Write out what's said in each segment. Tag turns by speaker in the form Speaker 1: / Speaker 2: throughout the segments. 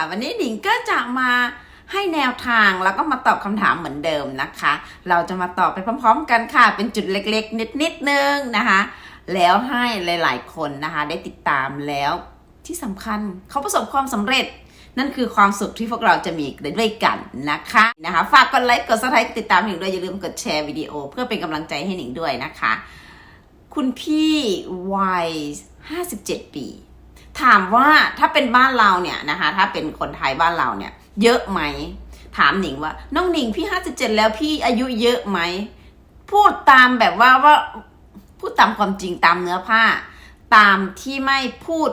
Speaker 1: ่ะวันนี้หนิงก็จะมาให้แนวทางแล้วก็มาตอบคำถามเหมือนเดิมนะคะ เราจะมาตอบไปพร้อม ๆ กันค่ะ เป็นจุดเล็กๆ นิดๆนึงนะคะ แล้วให้หลาย ๆ คนนะคะ ได้ติดตามแล้วที่สำคัญเขาประสบความสำเร็จ นั่นคือความสุขที่พวกเราจะมีด้วยกันนะคะนะคะฝากกดไลค์กดซับสไครต์ติดตามหนิงด้วยอย่าลืมกดแชร์วิดีโอ เพื่อเป็นกำลังใจให้หนิงด้วยนะคะ คุณพี่วัย57 ปี ถามว่าถ้าเป็นบ้านเราเนี่ยนะคะ ถ้าเป็นคนไทยบ้านเราเนี่ย เยอะไหม ถามหนิงว่า น้องหนิงพี่57แล้วพี่อายุเยอะไหม พูดตามแบบว่าว่าพูดตามความจริงตามเนื้อผ้า ตามที่ไม่พูด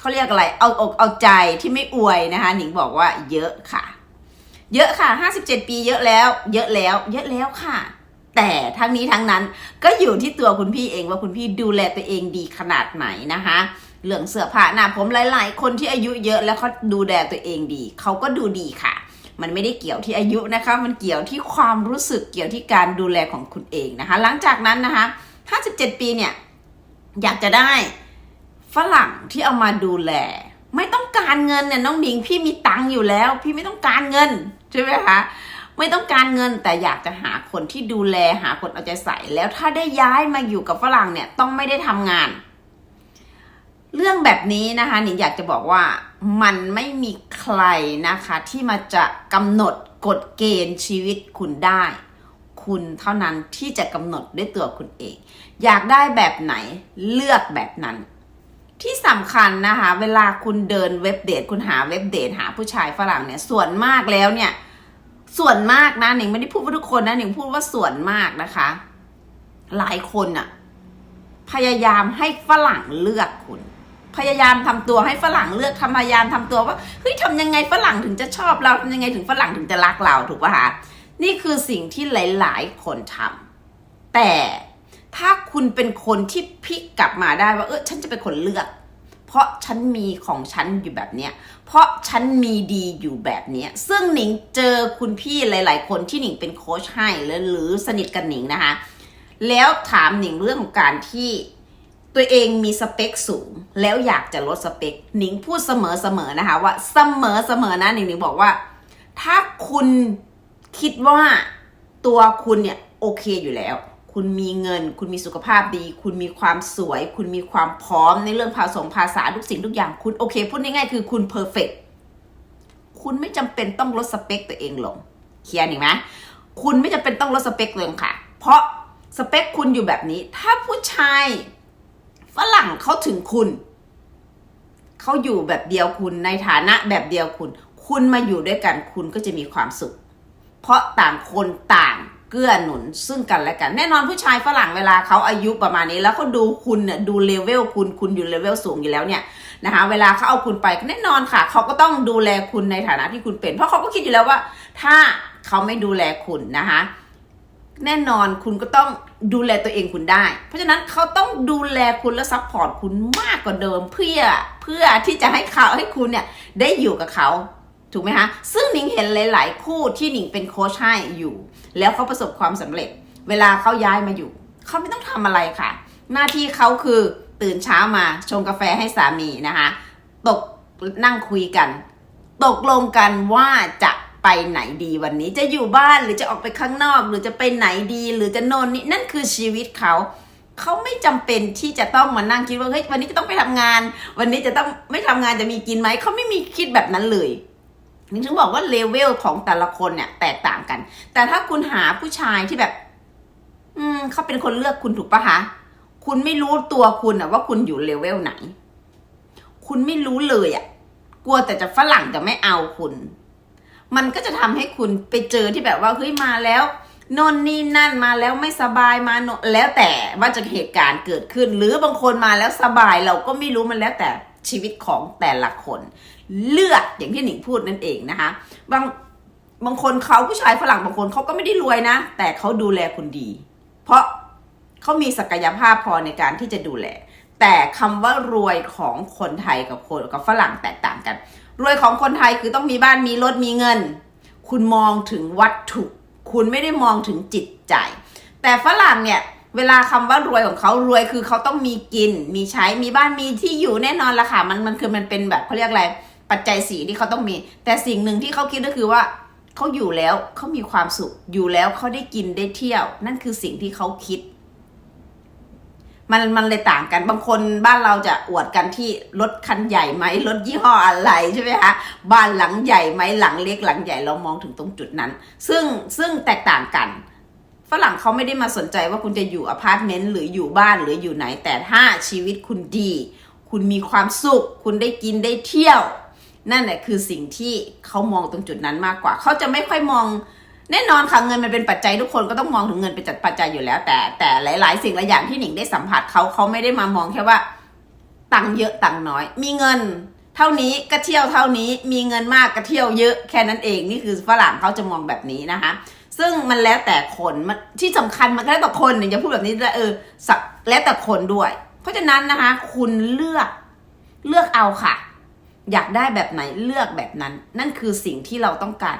Speaker 1: เขาเรียกอะไร เอาอกเอาใจที่ไม่อวยนะคะ หนิงบอกว่าเยอะค่ะ เยอะค่ะ57ปีเยอะแล้ว เยอะแล้ว เยอะแล้วค่ะ แต่ทั้งนี้ทั้งนั้นก็อยู่ที่ตัวคุณพี่เองว่าคุณพี่ดูแลตัวเองดีขนาดไหนนะคะเรื่องเสื้อผ้าหน้าผมหลาย ๆ คนที่อายุเยอะแล้วเขาดูแลตัวเองดี เขาก็ดูดีค่ะ มันไม่ได้เกี่ยวที่อายุนะคะ มันเกี่ยวที่ความรู้สึกเกี่ยวที่การดูแลของคุณเองนะคะ หลังจากนั้นนะคะ57 ปีเนี่ยอยากจะได้ฝรั่งที่เอามาดูแล ไม่ต้องการเงินเนี่ยน้องหนิงพี่มีตังค์อยู่แล้ว พี่ไม่ต้องการเงินใช่ไหมคะ ไม่ต้องการเงินแต่อยากจะหาคนที่ดูแลหาคนเอาใจใส่แล้วถ้าได้ย้ายมาอยู่กับฝรั่งเนี่ยต้องไม่ได้ทำงาน เรื่องแบบนี้นะคะหนิงอยากจะบอกว่ามันไม่มีใครนะคะที่มาจะกำหนดกฎเกณฑ์ชีวิตคุณได้ คุณเท่านั้นที่จะกำหนดด้วยตัวคุณเอง อยากได้แบบไหนเลือกแบบนั้นที่สำคัญนะคะ เวลาคุณเดินเว็บเดทคุณหาเว็บเดทหาผู้ชายฝรั่งเนี่ยส่วนมากแล้วเนี่ย ส่วนมากนะหนิงไม่ได้พูดว่าทุกคนนะหนิงพูดว่าส่วนมากนะคะ หลายคนอะพยายามให้ฝรั่งเลือกคุณ พยายามทำตัวให้ฝรั่งเลือกทำพยายามทำตัวว่าเฮ้ยทำยังไงฝรั่งถึงจะชอบเราทำยังไงถึงฝรั่งถึงจะรักเราถูกป่ะคะนี่คือสิ่งที่หลาย ๆ คนทำแต่ถ้าคุณเป็นคนที่พลิกกลับมาได้ว่าเออฉันจะเป็นคนเลือก เพราะฉันมีของฉันอยู่แบบเนี้ย เพราะฉันมีดีอยู่แบบเนี้ย ซึ่งหนิงเจอคุณพี่หลาย ๆ คนที่หนิงเป็นโค้ชให้หรือหรือสนิทกับหนิงนะคะ แล้วถามหนิงเรื่องของการที่ตัวเองมีสเปคสูง แล้วอยากจะลดสเปคหนิงพูดเสมอๆนะคะว่าเสมอเสมอนะหนิงหนิงบอกว่า ถ้าคุณคิดว่าตัวคุณเนี่ยโอเคอยู่แล้ว คุณมีเงิน คุณมีสุขภาพดี คุณมีความสวย คุณมีความพร้อมในเรื่องภาษาภาษาทุกสิ่งทุกอย่างคุณโอเคพูดง่ายๆคือคุณเพอร์เฟกคุณไม่จำเป็นต้องลดสเปคตัวเองลงเคลียร์หนิไหมคุณไม่จำเป็นต้องลดสเปคเลยค่ะ เพราะสเปคคุณอยู่แบบนี้ ถ้าผู้ชายฝรั่งเขาถึงคุณ เขาอยู่แบบเดียวคุณในฐานะแบบเดียวคุณ คุณมาอยู่ด้วยกันคุณก็จะมีความสุข เพราะต่างคนต่าง เกื้อหนุนซึ่งกันและกัน แน่นอนผู้ชายฝรั่งเวลาเขาอายุประมาณนี้ แล้วเขาดูคุณเนี่ยดูเลเวลคุณคุณอยู่เลเวลสูงอยู่แล้วเนี่ยนะคะเวลาเขาเอาคุณไปแน่นอนค่ะเขาก็ต้องดูแลคุณในฐานะที่คุณเป็น เพราะเขาก็คิดอยู่แล้วว่า ถ้าเขาไม่ดูแลคุณนะคะแน่นอนคุณก็ต้องดูแลตัวเองคุณได้ เพราะฉะนั้นเขาต้องดูแลคุณและซัพพอร์ตคุณมากกว่าเดิมเพื่อเพื่อที่จะให้เขาให้คุณเนี่ยได้อยู่กับเขา ถูกไหมคะซึ่งหนิงเห็นหลาย ๆ คู่ที่หนิงเป็นโค้ชให้อยู่ แล้วเขาประสบความสำเร็จ เวลาเขาย้ายมาอยู่ เขาไม่ต้องทำอะไรค่ะ หน้าที่เขาคือตื่นเช้ามาชงกาแฟให้สามีนะคะ ตกนั่งคุยกัน ตกลงกันว่าจะไปไหนดีวันนี้จะอยู่บ้านหรือจะออกไปข้างนอก หรือจะไปไหนดีหรือจะน่นนี่นั่นคือชีวิตเขาเขาไม่จำเป็นที่จะต้องมานั่งคิดว่าเฮ้ยวันนี้จะต้องไปทำงาน วันนี้จะต้องไม่ทำงานจะมีกินไหมเขาไม่มีคิดแบบนั้นเลย นิงถึงบอกว่าเลเวลของแต่ละคนเนี่ยแตกต่างกัน แต่ถ้าคุณหาผู้ชายที่แบบ อืมเขาเป็นคนเลือกคุณถูกปะคะ คุณไม่รู้ตัวคุณอะว่าคุณอยู่เลเวลไหน คุณไม่รู้เลยอะกลัวแต่จะฝรั่งจะไม่เอาคุณ มันก็จะทำให้คุณไปเจอที่แบบว่าเฮ้ยมาแล้วนนนี่นั่นมาแล้วไม่สบายมาแล้วแต่ว่าจะเหตุการณ์เกิดขึ้น หรือบางคนมาแล้วสบายเราก็ไม่รู้มันแล้วแต่ ชีวิตของแต่ละคน เลือกอย่างที่หนิงพูดนั่นเองนะคะบางบางคนเขาผู้ชายฝรั่งบางคนเขาก็ไม่ได้รวยนะ แต่เขาดูแลคุณดี เพราะเขามีศักยภาพพอในการที่จะดูแล แต่คำว่ารวยของคนไทยกับคนกับฝรั่งแตกต่างกัน รวยของคนไทยคือต้องมีบ้านมีรถมีเงิน คุณมองถึงวัตถุ คุณไม่ได้มองถึงจิตใจ แต่ฝรั่งเนี่ย เวลาคำว่ารวยของเขารวยคือเขาต้องมีกิน มีใช้มีบ้านมีที่อยู่แน่นอนละค่ะมันมันคือมันเป็นแบบเขาเรียกอะไรปัจจัยสีที่เขาต้องมี แต่สิ่งหนึ่งที่เขาคิดก็คือว่าเขาอยู่แล้วเขามีความสุขอยู่แล้วเขาได้กินได้เที่ยว นั่นคือสิ่งที่เขาคิด มันมันเลยต่างกันบางคนบ้านเราจะอวดกันที่รถคันใหญ่ไหมรถยี่ห้ออะไรใช่ไหมคะบ้านหลังใหญ่ไหมหลังเล็กหลังใหญ่เรามองถึงตรงจุดนั้น ซึ่งซึ่งแตกต่างกัน ฝรั่งเขาไม่ได้มาสนใจว่าคุณจะอยู่อพาร์ตเมนต์หรืออยู่บ้านหรืออยู่ไหน แต่ถ้าชีวิตคุณดี คุณมีความสุข คุณได้กินได้เที่ยว นั่นแหละคือสิ่งที่เขามองตรงจุดนั้นมากกว่า เขาจะไม่ค่อยมองแน่นอนค่ะเงินมันเป็นปัจจัยทุกคนก็ต้องมองถึงเงินเป็นจัดปัจจัยอยู่แล้ว แต่แต่หลาย ๆ สิ่งหลายอย่างที่หนิงได้สัมผัสเขาเขาไม่ได้มามองแค่ว่า ตังค์เยอะตังค์น้อย มีเงิน เท่านี้ก็เที่ยวเท่านี้ มีเงินมากก็เที่ยวเยอะแค่นั้นเองนี่คือฝรั่งเขาจะมองแบบนี้นะคะ ซึ่งมันแล้วแต่คนมันที่สำคัญมันก็แล้วแต่คนเนี่ยจะพูดแบบนี้แล้วเออสักแล้วแต่คนด้วย เพราะฉะนั้นนะคะ คุณเลือกเลือกเอาค่ะ อยากได้แบบไหนเลือกแบบนั้น นั่นคือสิ่งที่เราต้องการ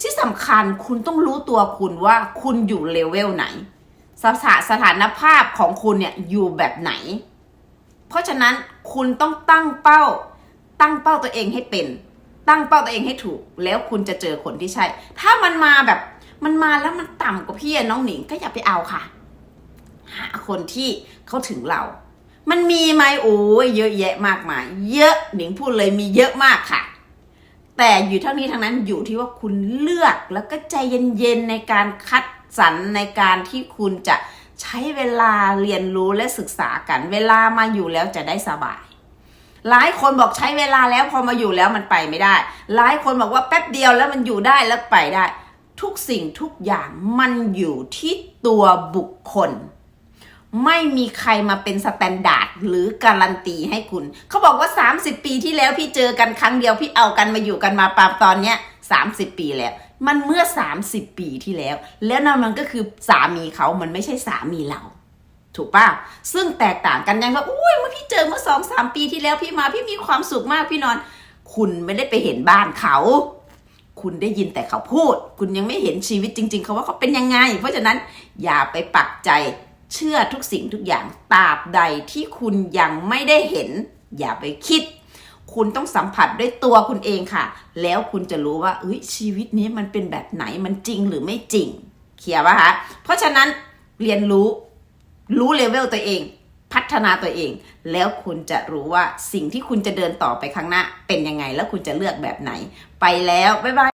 Speaker 1: ที่สำคัญคุณต้องรู้ตัวคุณว่าคุณอยู่เลเวลไหน สถาสถานภาพของคุณเนี่ยอยู่แบบไหน เพราะฉะนั้นคุณต้องตั้งเป้า ตั้งเป้าตัวเองให้เป็น ตั้งเป้าตัวเองให้ถูก แล้วคุณจะเจอคนที่ใช่ ถ้ามันมาแบบ มันมาแล้วมันต่ำกว่าพี่น้องหนิงก็อย่าไปเอาค่ะ หาคนที่เขาถึงเรา มันมีไหมโอ้ยเยอะแยะมากมาย เยอะหนิงพูดเลยมีเยอะมากค่ะ แต่อยู่เท่านี้ทั้งนั้นอยู่ที่ว่าคุณเลือกแล้วก็ใจเย็นๆในการคัดสรรในการที่คุณจะใช้เวลาเรียนรู้และศึกษากัน เวลามาอยู่แล้วจะได้สบาย หลายคนบอกใช้เวลาแล้วพอมาอยู่แล้วมันไปไม่ได้ หลายคนบอกว่าแป๊บเดียวแล้วมันอยู่ได้แล้วไปได้ ทุกสิ่งทุกอย่างมันอยู่ที่ตัวบุคคล ไม่มีใครมาเป็นสแตนดาร์ดหรือการันตีให้คุณ เขาบอกว่า 30 ปีที่แล้วพี่เจอกันครั้งเดียวพี่เอากันมาอยู่กันมาปามตอนเนี้ย30 ปีแล้ว มันเมื่อ 30 ปีที่แล้ว แล้วนั่นมันก็คือสามีเขามันไม่ใช่สามีเราถูกป่ะซึ่งแตกต่างกันยังว่าอุ้ยเมื่อพี่เจอเมื่อสองสามปีที่แล้วพี่มาพี่มีความสุขมากพี่นอน คุณไม่ได้ไปเห็นบ้านเขา คุณได้ยินแต่เขาพูด คุณยังไม่เห็นชีวิตจริง ๆ เขาว่าเขาเป็นยังไง เพราะฉะนั้นอย่าไปปักใจเชื่อทุกสิ่งทุกอย่างตราบใดที่คุณยังไม่ได้เห็น อย่าไปคิด คุณต้องสัมผัสด้วยตัวคุณเองค่ะ แล้วคุณจะรู้ว่าเอ้ยชีวิตนี้มันเป็นแบบไหนมันจริงหรือไม่จริง เคลียร์ป่ะคะเพราะฉะนั้นเรียนรู้รู้เลเวลตัวเอง พัฒนาตัวเอง แล้วคุณจะรู้ว่าสิ่งที่คุณจะเดินต่อไปข้างหน้าเป็นยังไง แล้วคุณจะเลือกแบบไหน ไปแล้ว บ๊ายบาย